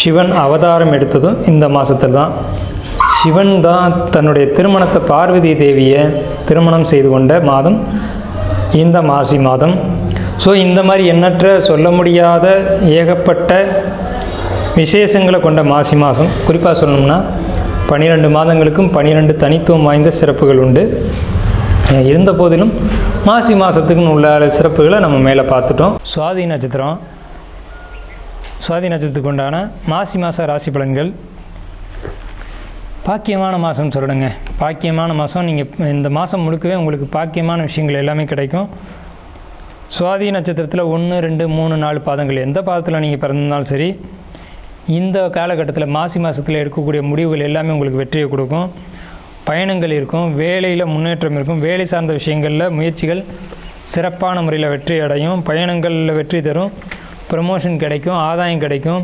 சிவன் அவதாரம் எடுத்ததும் இந்த மாதத்தில் தான். சிவன் தான் தன்னுடைய திருமணத்தை பார்வதி தேவியை திருமணம் செய்து கொண்ட மாதம் இந்த மாசி மாதம். ஸோ இந்த மாதிரி எண்ணற்ற சொல்ல முடியாத ஏகப்பட்ட விசேஷங்களை கொண்ட மாசி மாதம். குறிப்பாக சொல்லணும்னா பன்னிரெண்டு மாதங்களுக்கும் பன்னிரெண்டு தனித்துவம் வாய்ந்த சிறப்புகள் உண்டு. இருந்த போதிலும் மாசி மாதத்துக்குன்னு உள்ள சிறப்புகளை நம்ம மேலே பார்த்துட்டோம். சுவாதி நட்சத்திரம் சுவாதி நட்சத்திரத்துக்கு உண்டான மாசி மாத ராசி பலன்கள். பாக்கியமான மாதம் சொல்லணுங்க. பாக்கியமான மாதம் நீங்கள் இந்த மாதம் முழுக்கவே உங்களுக்கு பாக்கியமான விஷயங்கள் எல்லாமே கிடைக்கும். சுவாதி நட்சத்திரத்தில் ஒன்று ரெண்டு மூணு நாலு பாதங்கள். எந்த பாதத்தில் நீங்கள் பிறந்திருந்தாலும் சரி இந்த காலகட்டத்தில் மாசி மாதத்தில் எடுக்கக்கூடிய முடிவுகள் எல்லாமே உங்களுக்கு வெற்றியை கொடுக்கும். பயணங்கள் இருக்கும் வேலையில் முன்னேற்றம் இருக்கும். வேலை சார்ந்த விஷயங்களில் முயற்சிகள் சிறப்பான முறையில் வெற்றி அடையும். பயணங்களில் வெற்றி தரும். ப்ரமோஷன் கிடைக்கும் ஆதாயம் கிடைக்கும்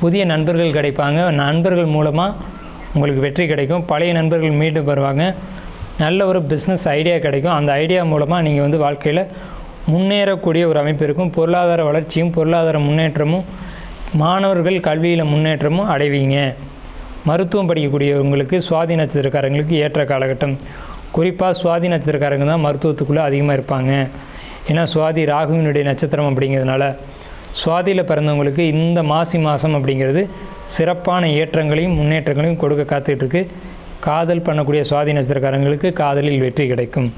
புதிய நண்பர்கள் கிடைப்பாங்க. நண்பர்கள் மூலமாக உங்களுக்கு வெற்றி கிடைக்கும். பழைய நண்பர்கள் மீண்டும் வருவாங்க. நல்ல ஒரு பிஸ்னஸ் ஐடியா கிடைக்கும். அந்த ஐடியா மூலமாக நீங்கள் வந்து வாழ்க்கையில் முன்னேறக்கூடிய ஒரு அமைப்பு இருக்கும். பொருளாதார வளர்ச்சியும் பொருளாதார முன்னேற்றமும் மாணவர்கள் கல்வியில் முன்னேற்றமும் அடைவீங்க. மருத்துவம் படிக்கக்கூடியவங்களுக்கு சுவாதி நட்சத்திரக்காரங்களுக்கு ஏற்ற காலகட்டம். குறிப்பாக சுவாதி நட்சத்திரக்காரங்க தான் மருத்துவத்துக்குள்ளே அதிகமாக இருப்பாங்க. ஏன்னா சுவாதி ராகுவினுடைய நட்சத்திரம் அப்படிங்கிறதுனால சுவாதியில் பிறந்தவங்களுக்கு இந்த மாசி மாதம் அப்படிங்கிறது சிறப்பான ஏற்றங்களையும் முன்னேற்றங்களையும் கொடுக்க காத்துட்ருக்கு காதல் பண்ணக்கூடிய சுவாதி நட்சத்திரக்காரங்களுக்கு காதலில் வெற்றி கிடைக்கும்.